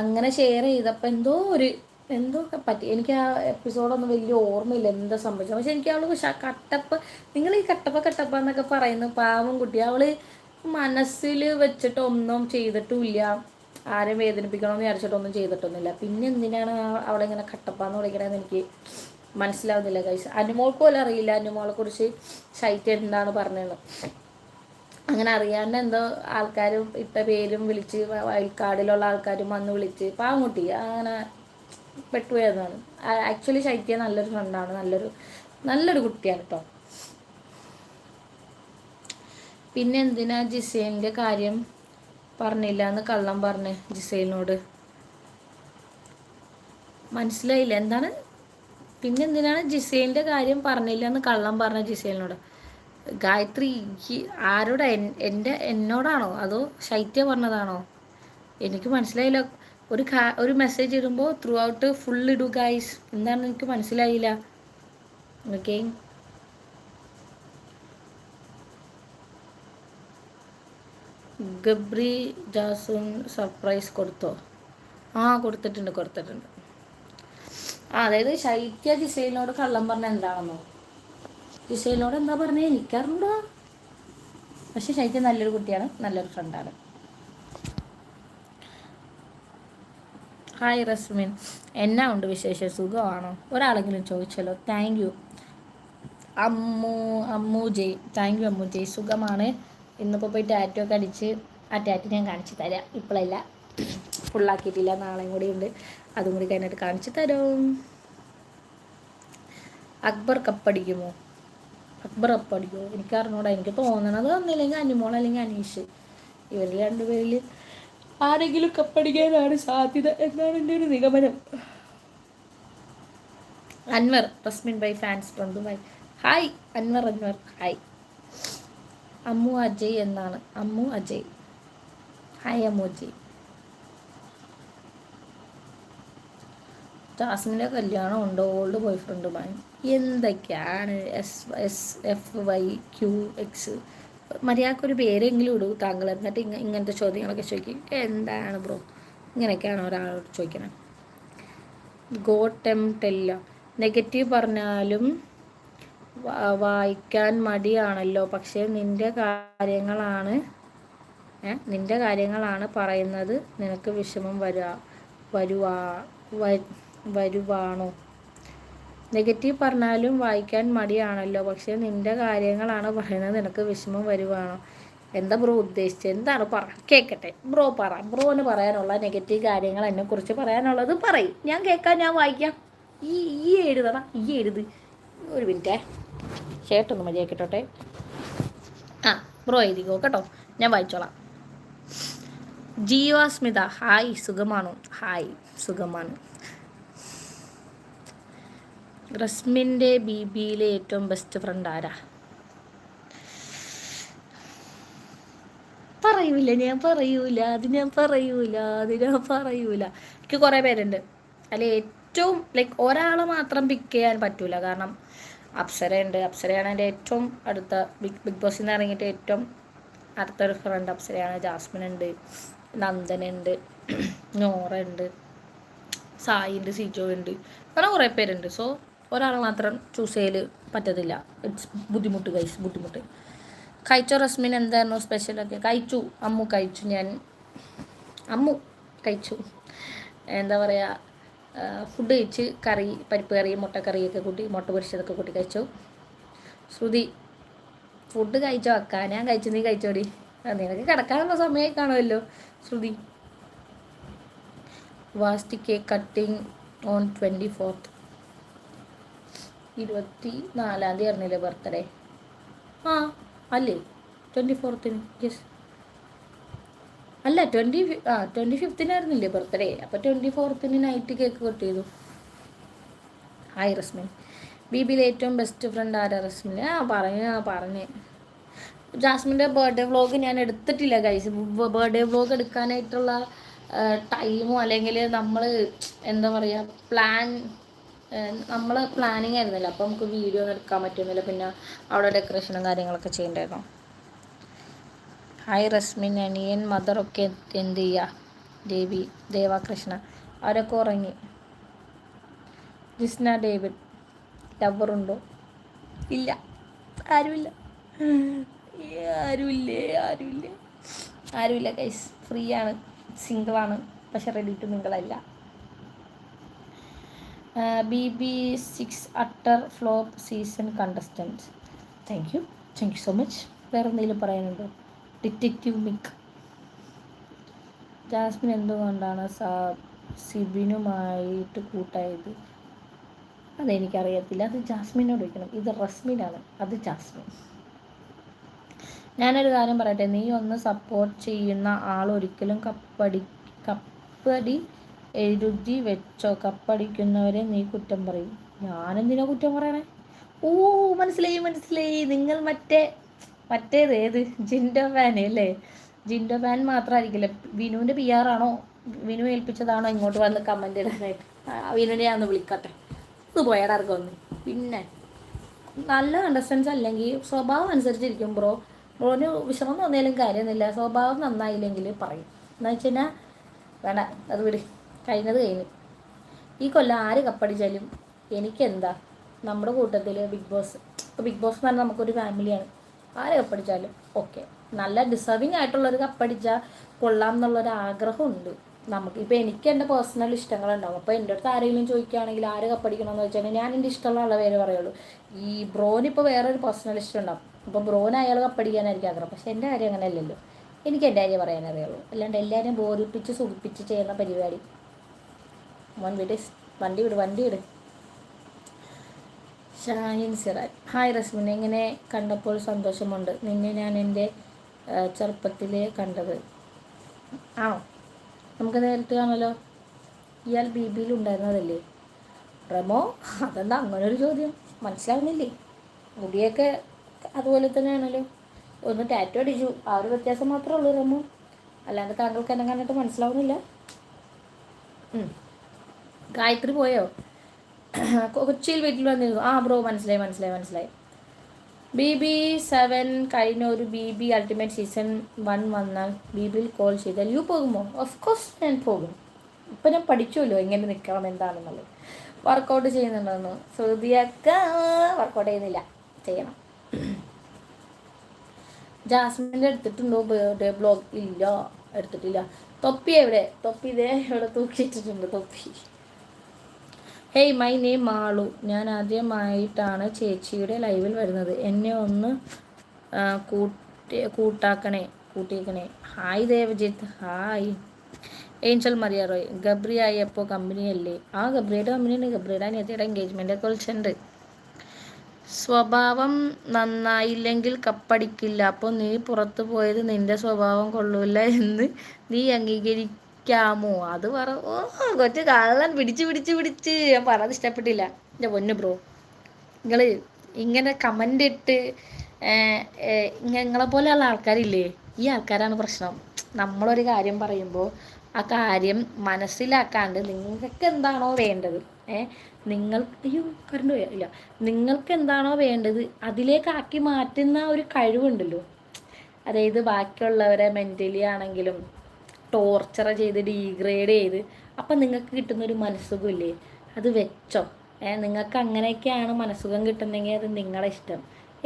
അങ്ങനെ ഷെയർ ചെയ്തപ്പോൾ എന്തോ ഒരു എന്തോ പറ്റി? എനിക്ക് ആ എപ്പിസോഡൊന്നും വലിയ ഓർമ്മയില്ല എന്താ സംഭവിച്ചത്. പക്ഷെ എനിക്ക് അവൾ കട്ടപ്പ നിങ്ങൾ ഈ കട്ടപ്പ കട്ടപ്പ എന്നൊക്കെ പറയുന്ന പാവം കുട്ടി. അവൾ മനസ്സിൽ വെച്ചിട്ട് ഒന്നും ചെയ്തിട്ടുമില്ല. ആരും വേദനിപ്പിക്കണമെന്ന് വിചാരിച്ചിട്ടൊന്നും ചെയ്തിട്ടൊന്നുമില്ല. പിന്നെ എന്തിനാണ് അവളെ ഇങ്ങനെ കട്ടപ്പ എന്ന് വിളിക്കണമെന്ന് എനിക്ക് മനസ്സിലാവുന്നില്ല കൈസ് അനുമോൾക്ക് പോലും അറിയില്ല. അനുമോളെ കുറിച്ച് ശൈത്യം എന്താണ് പറഞ്ഞത് അങ്ങനെ അറിയാണ്ട് എന്തോ ആൾക്കാരും ഇട്ട പേരും വിളിച്ച് വയൽക്കാടിലുള്ള ആൾക്കാരും വന്ന് വിളിച്ച് പാവം കുട്ടി. അങ്ങനെ പെട്ടുപോയതാണ്. ആക്ച്വലി ശൈത്യ നല്ലൊരു ഫ്രണ്ടാണ് നല്ലൊരു നല്ലൊരു കുട്ടിയാണ് കേട്ടോ പിന്നെ എന്തിനാ ജിസേലിന്റെ കാര്യം പറഞ്ഞില്ല? എന്ന് കള്ളം പറഞ്ഞ് ജിസേലിനോട്. മനസ്സിലായില്ല. എന്താണ്? പിന്നെ എന്തിനാണ് ജിസേലിന്റെ കാര്യം പറഞ്ഞില്ല എന്ന് കള്ളം പറഞ്ഞ ജിസേലിനോട്? ഗായത്രി ആരോടാ എന്റെ എന്നോടാണോ? അതോ ശൈത്യ പറഞ്ഞതാണോ? എനിക്ക് മനസ്സിലായില്ല. ഒരു കാ ഒരു മെസ്സേജ് ഇടുമ്പോൾ ത്രൂ ഔട്ട് ഫുൾ ഇടൂ ഗൈസ് എന്താണെന്ന് എനിക്ക് മനസ്സിലായില്ല. ഓക്കെ ഗബ്രി ജാസുൻ സർപ്രൈസ് കൊടുത്തോ? ആ കൊടുത്തിട്ടുണ്ട് കൊടുത്തിട്ടുണ്ട്. ആ അതായത് ശൈത്യ ജിസൈനോട് കള്ളം പറഞ്ഞ എന്താണെന്നോ? ജിസൈനോട് എന്താ പറഞ്ഞത് എനിക്കറിഞ്ഞൂടാ. പക്ഷെ ശൈത്യ നല്ലൊരു കുട്ടിയാണ് നല്ലൊരു ഫ്രണ്ടാണ് ഹായ് റസ്മിൻ. എന്നാ ഉണ്ട് വിശേഷം? സുഖമാണോ? ഒരാളെങ്കിലും ചോദിച്ചല്ലോ. Thank you Ammu Ammu Jay. Thank you Ammu Jay. സുഖമാണ്. ഇന്നിപ്പോൾ പോയി ടാറ്റോ ഒക്കെ അടിച്ച് ആ ടാറ്റോ ഞാൻ കാണിച്ചു തരാം. ഇപ്പോഴല്ല ഫുള്ളാക്കിയിട്ടില്ല നാളെയും കൂടി ഉണ്ട്. അതും കൂടി കഴിഞ്ഞിട്ട് കാണിച്ചു തരും. അക്ബർ കപ്പടിക്കുമോ അക്ബർ കപ്പടിക്കുമോ എനിക്ക് അറിഞ്ഞൂടാ എനിക്ക് തോന്നണത് ഒന്നില്ലെങ്കിൽ അനുമോൾ അല്ലെങ്കിൽ അനീഷ്. ഇവരിൽ രണ്ടുപേരിൽ ആരെങ്കിലും കപ്പടിക്കാനാണ് സാധ്യത എന്നാണ് എന്റെ ഒരു നിഗമനം. Anwar Rasmin by fans Dubai. Hi Anwar Anwar. Hi Ammu Ajay എന്നാണ്. അമ്മു അജയ്. ഹായ് അമ്മു അജയ്. ജാസ്മിന്റെ കല്യാണം ഉണ്ട് ഓൾഡ് ബോയ് ഫ്രണ്ടുമായി എന്തൊക്കെയാണ് S S F Y Q X മര്യാദക്കൊരു പേരെങ്കിലും ഇടൂ താങ്കൾ എന്നിട്ട് ഇങ്ങ ഇങ്ങനത്തെ ചോദ്യങ്ങളൊക്കെ ചോദിക്കും. എന്താണ് ബ്രോ? ഇങ്ങനെയൊക്കെയാണ് ഒരാളോട് ചോദിക്കണം. ഗോട്ടെം ടെല്ല. നെഗറ്റീവ് പറഞ്ഞാലും വായിക്കാൻ മടിയാണല്ലോ. പക്ഷേ നിന്റെ കാര്യങ്ങളാണ് നിന്റെ കാര്യങ്ങളാണ് പറയുന്നത് നിനക്ക് വിഷമം വരുക വരുവാ വരുവാണോ? നെഗറ്റീവ് പറഞ്ഞാലും വായിക്കാൻ മടിയാണല്ലോ. പക്ഷേ നിന്റെ കാര്യങ്ങളാണ് പറയുന്നത് നിനക്ക് വിഷമം വരുവാണോ? എന്താ ബ്രോ ഉദ്ദേശിച്ചത്? എന്താണ് പറ? കേൾക്കട്ടെ ബ്രോ പറ. ബ്രോന് പറയാനുള്ള നെഗറ്റീവ് കാര്യങ്ങൾ എന്നെക്കുറിച്ച് പറയാനുള്ളത് പറയും. ഞാൻ കേൾക്കാം ഞാൻ വായിക്കാം. ഈ ഈ എഴുതണം ഈ എഴുത്. ഒരു മിനിറ്റേ. ഷർട്ടൊന്ന് മതിയാക്കിട്ടോട്ടെ ആ ബ്രോ എഴുതിക്കോ കേട്ടോ. ഞാൻ വായിച്ചോളാം. ജീവാസ്മിത ഹായ് സുഖമാണോ? ഹായ് സുഖമാണ്. റസ്മിന്റെ ബി ബിയിലെ ഏറ്റവും ബെസ്റ്റ് ഫ്രണ്ട് ആരാ? പറയൂല ഞാൻ പറയൂല അത് ഞാൻ പറയൂല അത് ഞാൻ പറയൂല. എനിക്ക് കുറേ പേരുണ്ട്. അതിൽ ഏറ്റവും ലൈക്ക് ഒരാളെ മാത്രം പിക്ക് ചെയ്യാൻ പറ്റൂല. കാരണം അപ്സരയുണ്ട്. അപ്സരയാണ് എന്റെ ഏറ്റവും അടുത്ത ബിഗ് ബിഗ് ബോസിൽ നിന്ന് ഇറങ്ങിയിട്ട് ഏറ്റവും അടുത്തൊരു ഫ്രണ്ട് അപ്സരയാണ്. ജാസ്മിൻ ഉണ്ട് നന്ദനുണ്ട് നോറ ഉണ്ട് സായി ഉണ്ട് സിജോ ഉണ്ട് അങ്ങനെ കുറേ പേരുണ്ട്. സോ ഒരാളെ മാത്രം ചൂസ് ചെയ്യൽ പറ്റത്തില്ല. ഇറ്റ്സ് ബുദ്ധിമുട്ട് കൈസ് ബുദ്ധിമുട്ട്. കഴിച്ചോ റസ്മിൻ? എന്തായിരുന്നു സ്പെഷ്യലൊക്കെ കഴിച്ചു. അമ്മു കഴിച്ചു. ഞാൻ അമ്മു കഴിച്ചു. എന്താ പറയുക ഫുഡ് കഴിച്ച് കറി പരിപ്പ് കറി മുട്ടക്കറിയൊക്കെ കൂട്ടി മുട്ട പൊരിച്ചതൊക്കെ കൂട്ടി കഴിച്ചു. ശ്രുതി ഫുഡ് കഴിച്ചോ? അക്ക ഞാൻ കഴിച്ചു. നീ കഴിച്ചോടി നിനക്ക് കിടക്കാനുള്ള സമയമായി കാണുമല്ലോ ശ്രുതി. വാസ്റ്റിക്ക് കട്ടിങ് ഓൺ ട്വന്റി ഫോർത്ത് ഇരുപത്തി നാലാം തീയതി ആയിരുന്നില്ലേ ബർത്ത്ഡേ ആ അല്ലേ? ട്വന്റി ഫോർത്തിന് യെസ് അല്ല ട്വന്റി ആ ട്വന്റി ഫിഫ്തിനായിരുന്നില്ലേ ബർത്ത്ഡേ അപ്പോൾ ട്വന്റി ഫോർത്തിന് നൈറ്റ് കേക്ക് കട്ട് ചെയ്തു ഹായ് റസ്മിൻ ബീബിയിലെ ഏറ്റവും ബെസ്റ്റ് ഫ്രണ്ട് ആരാ റസ്മിൻ ആ പറഞ്ഞു ആ പറഞ്ഞ്. ജാസ്മിന്റെ ബർത്ത്ഡേ വ്ളോഗ് ഞാൻ എടുത്തിട്ടില്ല കൈസ് ബർത്ത്ഡേ വ്ളോഗ് എടുക്കാനായിട്ടുള്ള ടൈമോ അല്ലെങ്കിൽ നമ്മൾ എന്താ പറയുക പ്ലാൻ നമ്മൾ പ്ലാനിങ് ആയിരുന്നില്ല. അപ്പോൾ നമുക്ക് വീഡിയോ ഒന്നും എടുക്കാൻ പറ്റുന്നില്ല. പിന്നെ അവിടെ ഡെക്കറേഷനും കാര്യങ്ങളൊക്കെ ചെയ്യണ്ടായിരുന്നു? ഹായ് റസ്മിൻ അനിയൻ മദറൊക്കെ എന്ത് ചെയ്യുക ദേവി ദേവാകൃഷ്ണ അവരൊക്കെ ഉറങ്ങി. ജിസ്ന ഡേവിഡ് ടവറുണ്ടോ ഇല്ല. ആരുമില്ല. ആരുമില്ലേ? ആരുമില്ല? ആരുമില്ല കൈസ് ഫ്രീ ആണ്. സിംഗിളാണ് പക്ഷെ ready to മിങ്കിളല്ല B B six utter flop season contestant thank you thank you so much വേറെ എന്തെങ്കിലും പറയാനുണ്ടോ? ഡിറ്റക്റ്റീവ് മിക് ജാസ്മിൻ എന്തുകൊണ്ടാണ് സാ സിബിനുമായിട്ട് കൂട്ടായത്? അതെനിക്കറിയത്തില്ല. അത് ജാസ്മിനോട് ചോദിക്കണം. ഇത് റസ്മിനാണ്. അത് ജാസ്മിൻ. ഞാനൊരു കാര്യം പറയട്ടെ. നീ ഒന്ന് സപ്പോർട്ട് ചെയ്യുന്ന ആൾ ഒരിക്കലും കപ്പടി കപ്പടി എഴുതി വെച്ചോ. കപ്പടിക്കുന്നവരെ നീ കുറ്റം പറയും. ഞാനെന്തിനാ കുറ്റം പറയണേ? ഓ മനസ്സിലായി മനസ്സിലായി. നിങ്ങൾ മറ്റേ മറ്റേത് ഏത്? ജിൻഡോ ഫാൻ അല്ലേ? ജിൻഡോ ഫാൻ മാത്രമായിരിക്കില്ല വിനുവിന്റെ പി ആർ ആണോ? വിനു ഏൽപ്പിച്ചതാണോ ഇങ്ങോട്ട് വന്ന് കമന്റ് ഇടാനായിട്ട്? വിനുവിനെ ഞാൻ ഒന്ന് വിളിക്കട്ടെ. ഒന്ന് പോയാടാർക്കും ഒന്ന്. പിന്നെ നല്ല അണ്ടർസ്റ്റാൻസ് അല്ലെങ്കിൽ സ്വഭാവം അനുസരിച്ചിരിക്കും ബ്രോ. ബ്രോന് വിഷമം തോന്നിയാലും കാര്യമൊന്നുമില്ല. സ്വഭാവം നന്നായില്ലെങ്കിൽ പറയും. എന്ന് വെച്ച് വേണ്ട അത് വിട്. കഴിഞ്ഞത് കഴിഞ്ഞു. ഈ കൊല്ലം ആര് കപ്പടിച്ചാലും എനിക്കെന്താ? നമ്മുടെ കൂട്ടത്തിൽ ബിഗ് ബോസ് ഇപ്പോൾ ബിഗ് ബോസ് എന്ന് പറഞ്ഞാൽ നമുക്കൊരു ഫാമിലിയാണ് ആര് കപ്പടിച്ചാലും ഓക്കെ നല്ല ഡിസേർവിങ് ആയിട്ടുള്ളൊരു കപ്പടിച്ച കൊള്ളാം എന്നുള്ളൊരു ആഗ്രഹമുണ്ട്. നമുക്ക് ഇപ്പോൾ എനിക്ക് എന്റെ പേഴ്സണൽ ഇഷ്ടങ്ങളുണ്ടാവും. അപ്പോൾ എന്റെ അടുത്ത് ആരെങ്കിലും ചോദിക്കുകയാണെങ്കിൽ ആര് കപ്പടിക്കണമെന്ന് വെച്ചാൽ ഞാൻ എന്റെ ഇഷ്ടമുള്ള ആളെ പേര് പറയുള്ളൂ. ഈ ബ്രോനിപ്പോൾ വേറൊരു പേഴ്സണൽ ഇഷ്ടം ഉണ്ടാവും അപ്പോൾ ബ്രോന് അയാൾ കപ്പടിക്കാനായിരിക്കും ആഗ്രഹം. പക്ഷേ എന്റെ കാര്യം അങ്ങനെ അല്ലല്ലോ എനിക്ക് എന്റെ കാര്യം പറയാനറിയുള്ളൂ അല്ലാണ്ട് എല്ലാവരെയും ബോധിപ്പിച്ച് സുഖിപ്പിച്ച് ചെയ്യുന്ന പരിപാടി. മോൻ വിട് വണ്ടി വിട് വണ്ടി വിട്. ഷാഹിൻ സിറാൻ ഹായ് റസ്മിൻ എങ്ങനെ കണ്ടപ്പോൾ സന്തോഷമുണ്ട്? നിന്നെ ഞാൻ എന്റെ ചെറുപ്പത്തിൽ കണ്ടത്. ആ നമുക്ക് നേരിട്ട് കാണാമല്ലോ. ഇയാൾ ബി ബിയിൽ ഉണ്ടായിരുന്നതല്ലേ? റമോ അതെന്താ അങ്ങനെ ഒരു ചോദ്യം? മനസ്സിലാവുന്നില്ലേ? മുടിയൊക്കെ അതുപോലെ തന്നെയാണല്ലോ. ഒന്ന് ടാറ്റോ അടിച്ചു. ആ ഒരു വ്യത്യാസം മാത്രമേ ഉള്ളൂ റമോ. അല്ലാണ്ട് താങ്കൾക്ക് എന്നെ കണ്ടിട്ട് മനസ്സിലാവുന്നില്ല. ഗായത്രി പോയോ? കൊച്ചിയിൽ വീട്ടിൽ വന്നിരുന്നു. ആ ബ്രോ മനസ്സിലായി മനസ്സിലായി മനസ്സിലായി. ബി ബി സെവൻ കഴിഞ്ഞ ഒരു B B ultimate season one വന്നാൽ ബി ബിയിൽ കോൾ ചെയ്താൽ യു പോകുമോ? ഓഫ് കോഴ്സ് ഞാൻ പോകും. ഇപ്പം ഞാൻ പഠിച്ചുമല്ലോ എങ്ങനെ നിൽക്കണം എന്താണെന്നുള്ളത്. വർക്കൗട്ട് ചെയ്യുന്നുണ്ടെന്ന്. ശ്രുതിയൊക്കെ വർക്കൗട്ട് ചെയ്യുന്നില്ല. ചെയ്യണം. ജാസ്മിന്റെ എടുത്തിട്ടുണ്ടോ? ബർത്ത്ഡേ ബ്ലോഗ് ഇല്ല. എടുത്തിട്ടില്ല. തൊപ്പി എവിടെ? തൊപ്പി ഇതേ ഇവിടെ തൂക്കിയിട്ടിട്ടുണ്ട് തൊപ്പി. Hey my name Malu. ഞാൻ ആദ്യമായിട്ടാണ് ചേച്ചിയുടെ ലൈവിൽ വരുന്നത്. എന്നെ ഒന്ന് കൂട്ടി കൂട്ടാക്കണേ കൂട്ടിയേക്കണേ. Hi Devajith. Hi Angel Mariya Roy Gabri ആയപ്പോൾ കമ്പനിയല്ലേ ആ ഗബ്രിയുടെ കമ്പനിയുണ്ട് ഗബ്രിയുടെ അനിയത്തിയുടെ എൻഗേജ്മെന്റ് ഒക്കെ വിളിച്ചിട്ടുണ്ട് സ്വഭാവം നന്നായില്ലെങ്കിൽ കപ്പടിക്കില്ല. അപ്പോൾ നീ പുറത്തു പോയത് നിന്റെ സ്വഭാവം കൊള്ളൂല എന്ന് നീ അംഗീകരിക്കാമോ അത് പറ ഓ കൊച്ചു കള്ളൻ പിടിച്ച് പിടിച്ച് പിടിച്ച്. ഞാൻ പറഞ്ഞത് ഇഷ്ടപ്പെട്ടില്ല. എന്റെ പൊന്നു ബ്രോ. നിങ്ങൾ ഇങ്ങനെ കമന്റ് ഇട്ട് നിങ്ങളെ പോലെയുള്ള ആൾക്കാരില്ലേ? ഈ ആൾക്കാരാണ് പ്രശ്നം. നമ്മളൊരു കാര്യം പറയുമ്പോൾ ആ കാര്യം മനസ്സിലാക്കാണ്ട് നിങ്ങൾക്ക് എന്താണോ വേണ്ടത് ഏ നിങ്ങൾ അയ്യോ കറണ്ട് ഇല്ല. നിങ്ങൾക്ക് എന്താണോ വേണ്ടത് അതിലേക്ക് ആക്കി മാറ്റുന്ന ഒരു കഴിവുണ്ടല്ലോ. അതായത് ബാക്കിയുള്ളവരെ മെന്റലി ആണെങ്കിലും ടോർച്ചർ ചെയ്ത് ഡീഗ്രേഡ് ചെയ്ത് അപ്പം നിങ്ങൾക്ക് കിട്ടുന്നൊരു മനസ്സുഖമില്ലേ? അത് വെച്ചോ. നിങ്ങൾക്ക് അങ്ങനെയൊക്കെയാണ് മനസ്സുഖം കിട്ടുന്നെങ്കിൽ അത് നിങ്ങളുടെ ഇഷ്ടം.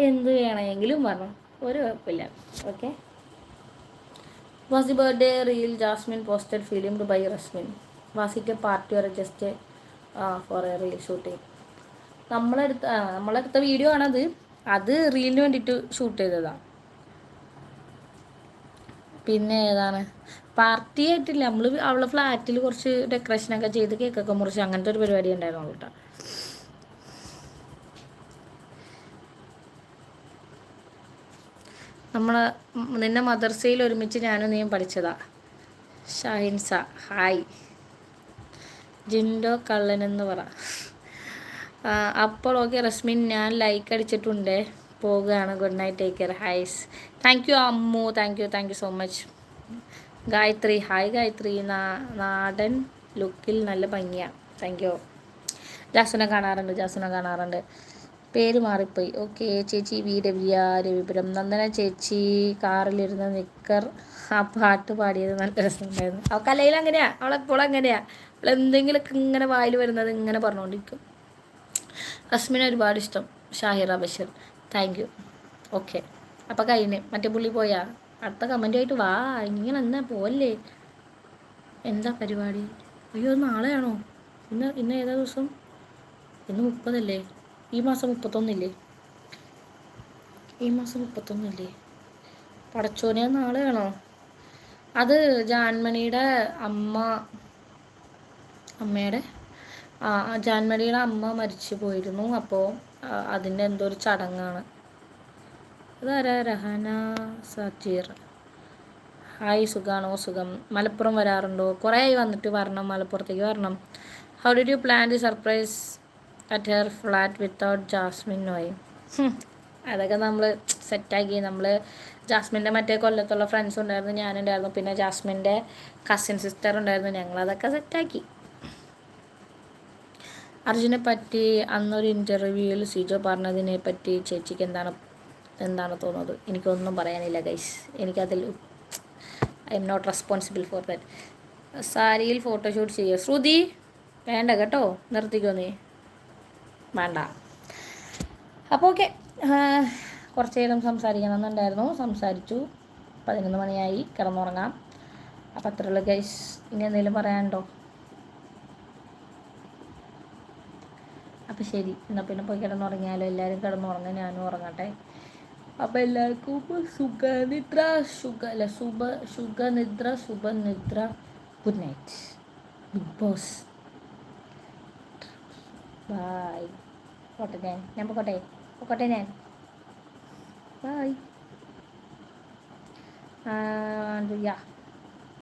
എന്ത് വേണമെങ്കിലും പറഞ്ഞു ഒരു കുഴപ്പമില്ല. Okay? Was the birthday reel Jasmine posted filmed by Rasmin. Was it a party or just for a reel shooting നമ്മളെടുത്ത നമ്മളെടുത്ത വീഡിയോ ആണത്. അത് റീലിന് വേണ്ടിയിട്ട് ഷൂട്ട് ചെയ്തതാണ് പിന്നെ ഏതാണ്? പാർട്ടി ആയിട്ടില്ല നമ്മൾ അവളെ ഫ്ലാറ്റിൽ കുറച്ച് ഡെക്കറേഷൻ ഒക്കെ ചെയ്ത് കേക്കൊക്കെ മുറിച്ച് അങ്ങനത്തെ ഒരു പരിപാടി ഉണ്ടായിരുന്നു കേട്ടോ നമ്മളെ നിന്നെ മദർസയിൽ ഒരുമിച്ച് ഞാനും നീയും പഠിച്ചതാ. ഷാഹിൻസ ഹായ്. ജിൻഡോ കള്ളനെന്ന് പറ. അപ്പോൾ ഓക്കെ റസ്മിൻ ഞാൻ ലൈക്ക് അടിച്ചിട്ടുണ്ട്. പോവുകയാണ്. Good night take care. High. Thank you Ammu. Thank you thank you so much. Gayathri. Hi Gayathri. നാടൻ ലുക്കിൽ നല്ല ഭംഗിയാണ് താങ്ക് യു ജാസുനെ കാണാറുണ്ട് ജാസുനെ കാണാറുണ്ട്. പേര് മാറിപ്പോയി. ഓക്കെ ചേച്ചി വി രവിയ രവിപുരം. നന്ദന ചേച്ചി കാറിലിരുന്ന് നിക്കർ. ആ പാട്ട് പാടിയത് നല്ല രസമുണ്ടായിരുന്നു. അവൾ കലയിൽ അങ്ങനെയാ. അവളെപ്പോഴും അങ്ങനെയാ. അവൾ എന്തെങ്കിലുമൊക്കെ ഇങ്ങനെ വായിൽ വരുന്നത് ഇങ്ങനെ പറഞ്ഞുകൊണ്ടിരിക്കും. റസ്മിനെ ഒരുപാട് ഇഷ്ടം. Shahira Basheer. Thank you okay അപ്പോൾ കഴിഞ്ഞ്. മറ്റേ പുള്ളി പോയാ? അടുത്ത കമന്റായിട്ട് വാ ഇങ്ങനെ എന്നാ പോവല്ലേ? എന്താ പരിപാടി? അയ്യോ നാളെയാണോ? ഇന്ന് ഇന്ന് ഏതാ ദിവസം? ഇന്ന് മുപ്പതല്ലേ? ഈ മാസം മുപ്പത്തൊന്നില്ലേ? ഈ മാസം മുപ്പത്തൊന്നില്ലേ? പടച്ചോനെ നാളെയാണോ? അത് ജാൻമണിയുടെ അമ്മ അമ്മയുടെ? ജാൻമണിയുടെ അമ്മ മരിച്ചു പോയിരുന്നു. അപ്പോൾ അതിന്റെ എന്തോ ഒരു ചടങ്ങാണ്. അതാരാ രഹന സജീർ ഹായ് സുഖാണോ? സുഖം. മലപ്പുറം വരാറുണ്ടോ? കുറേ ആയി വന്നിട്ട് വരണം മലപ്പുറത്തേക്ക് വരണം. How did you plan the surprise at her flat without Jasmine നോയ് അതൊക്കെ നമ്മൾ സെറ്റാക്കി. നമ്മൾ ജാസ്മിന്റെ മറ്റേ കൊല്ലത്തുള്ള ഫ്രണ്ട്സ് ഉണ്ടായിരുന്നു ഞാനുണ്ടായിരുന്നു. പിന്നെ ജാസ്മിന്റെ കസിൻ സിസ്റ്റർ ഉണ്ടായിരുന്നു. ഞങ്ങൾ ഞങ്ങളതൊക്കെ സെറ്റാക്കി. അർജുനെ പറ്റി അന്നൊരു ഇന്റർവ്യൂവിൽ സിജോ പറഞ്ഞതിനെ പറ്റി ചേച്ചിക്ക് എന്താണ് എന്താണ് തോന്നുന്നത്? എനിക്കൊന്നും പറയാനില്ല ഗൈസ് എനിക്കതിൽ I'm not responsible for that സാരിയിൽ ഫോട്ടോഷൂട്ട് ചെയ്യുക ശ്രുതി വേണ്ട കേട്ടോ. നിർത്തിക്കോ നീ? വേണ്ട. അപ്പോൾ ഓക്കെ കുറച്ച് നേരം സംസാരിക്കണമെന്നുണ്ടായിരുന്നു. സംസാരിച്ചു. പതിനൊന്ന് മണിയായി. കിടന്നുറങ്ങാം. അപ്പോൾ അത്രയുള്ള ഗൈസ് ഇനി എന്തെങ്കിലും പറയാനുണ്ടോ? അപ്പം ശരി. എന്നാൽ പിന്നെ പോയി കിടന്നുറങ്ങിയാലോ. എല്ലാവരും കിടന്നുറങ്ങാൻ ഞാനും ഉറങ്ങട്ടെ. അപ്പോൾ എല്ലാവർക്കും സുഖനിദ്ര സുഖ അല്ല ശുഭ സുഖനിദ്ര സുഭനിദ്ര. Good night big boss bye പോട്ടെ ഞാൻ ഞാൻ പോട്ടെ. പോട്ടെ ഞാൻ. ബായ് യാ